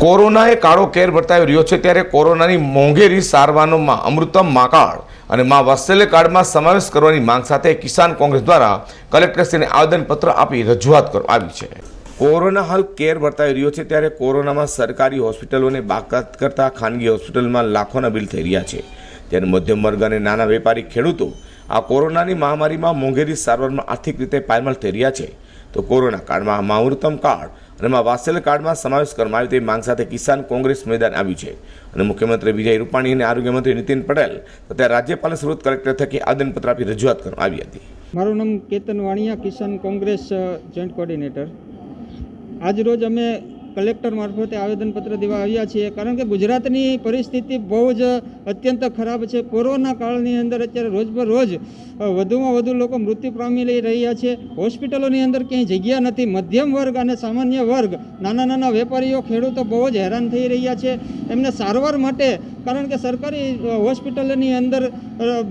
કોરોનાએ કાળો કેર બતાવી રહ્યો છે ત્યારે કોરોનાની મોંઘેરી સારવારોમાં અમૃતમ મા કાર્ડ અને મા વાત્સલ્ય કાર્ડમાં સમાવેશ કરવાની માંગ સાથે કિસાન કોંગ્રેસ દ્વારા કલેક્ટરશ્રીને આવેદનપત્ર આપી રજૂઆત કરવામાં આવી છે. કોરોના હાલ કેર વર્તાવી રહ્યો છે ત્યારે કોરોનામાં સરકારી હોસ્પિટલોને બાકાત કરતા ખાનગી હોસ્પિટલમાં લાખોના બિલ થઈ રહ્યા છે. ત્યારે મધ્યમ વર્ગ અને નાના વેપારી ખેડૂતો આ કોરોનાની મહામારીમાં મોંઘેરી, સારવારમાં આર્થિક રીતે પાયમાલ થઈ રહ્યા છે. તો કોરોના કાળમાં માવૃતમ કાર્ડ અને માં વાસેલ કાર્ડમાં સમાવેશ કરવામાં આવે તેવી માંગ સાથે કિસાન કોંગ્રેસ મેદાન આવ્યું છે. અને મુખ્યમંત્રી વિજય રૂપાણી અને આરોગ્યમંત્રી નીતિન પટેલ તથા રાજ્યપાલ સુરત કલેક્ટર થકી આદનપત્ર આપી રજૂઆત કરવામાં આવી હતી. મારું નામ કેતન વાણિયા, કિસાન કોંગ્રેસ જોઈન્ટ કોર્ડિનેટર આજ રોજ અમે કલેક્ટર મારફતે આવેદનપત્ર દેવા આવ્યા છીએ. કારણ કે ગુજરાતની પરિસ્થિતિ બહુ જ અત્યંત ખરાબ છે. કોરોના કાળની અંદર અત્યારે રોજબરોજ વધુમાં વધુ લોકો મૃત્યુ પામી લઈ રહ્યા છે. હોસ્પિટલોની અંદર ક્યાંય જગ્યા નથી. મધ્યમ વર્ગ અને સામાન્ય વર્ગ, નાના નાના વેપારીઓ, ખેડૂતો બહુ જ હેરાન થઈ રહ્યા છે. એમને સારવાર માટે, કારણ કે સરકારી હોસ્પિટલની અંદર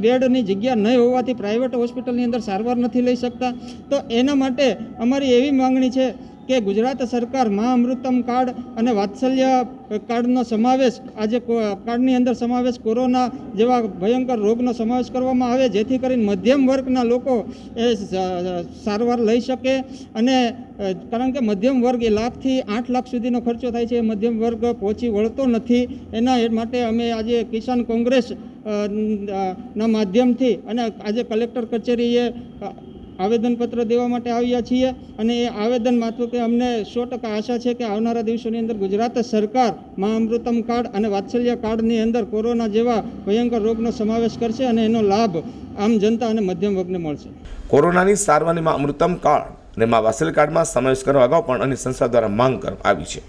બેડની જગ્યા નહીં હોવાથી પ્રાઇવેટ હોસ્પિટલની અંદર સારવાર નથી લઈ શકતા. તો એના માટે અમારી એવી માંગણી છે કે ગુજરાત સરકાર મા અમૃતમ કાર્ડ અને વાત્સલ્ય કાર્ડનો સમાવેશ આજે કાર્ડની અંદર સમાવેશ કોરોના જેવા ભયંકર રોગનો સમાવેશ કરવામાં આવે, જેથી કરીને મધ્યમ વર્ગના લોકો એ સારવાર લઈ શકે અને કારણ કે મધ્યમ વર્ગ એ લાખથી આઠ લાખ સુધીનો ખર્ચો થાય છે, એ મધ્યમ વર્ગ પહોંચી વળતો નથી. એના માટે અમે આજે કિસાન કોંગ્રેસ ન- માધ્યમથી અને આજે કલેક્ટર કચેરીએ આવેદનપત્ર દેવા માટે આવ્યા છીએ અને એ આવેદન મારફતે અમને સો ટકા આશા છે કે આવનારા દિવસોની અંદર ગુજરાત સરકાર મા અમૃતમ કાર્ડ અને વાત્સલ્ય કાર્ડની અંદર કોરોના જેવા ભયંકર રોગનો સમાવેશ કરશે અને એનો લાભ આમ જનતા અને મધ્યમ વર્ગને મળશે. કોરોનાની સારવારમાં અમૃતમ કાર્ડ અને મા વાત્સલ્ય કાર્ડમાં સમાવેશ કરવા અગાઉ પણ અન્ય સંસ્થા દ્વારા માંગ કરવામાં આવી છે.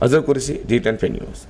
Azhar Qureshi, D ten news.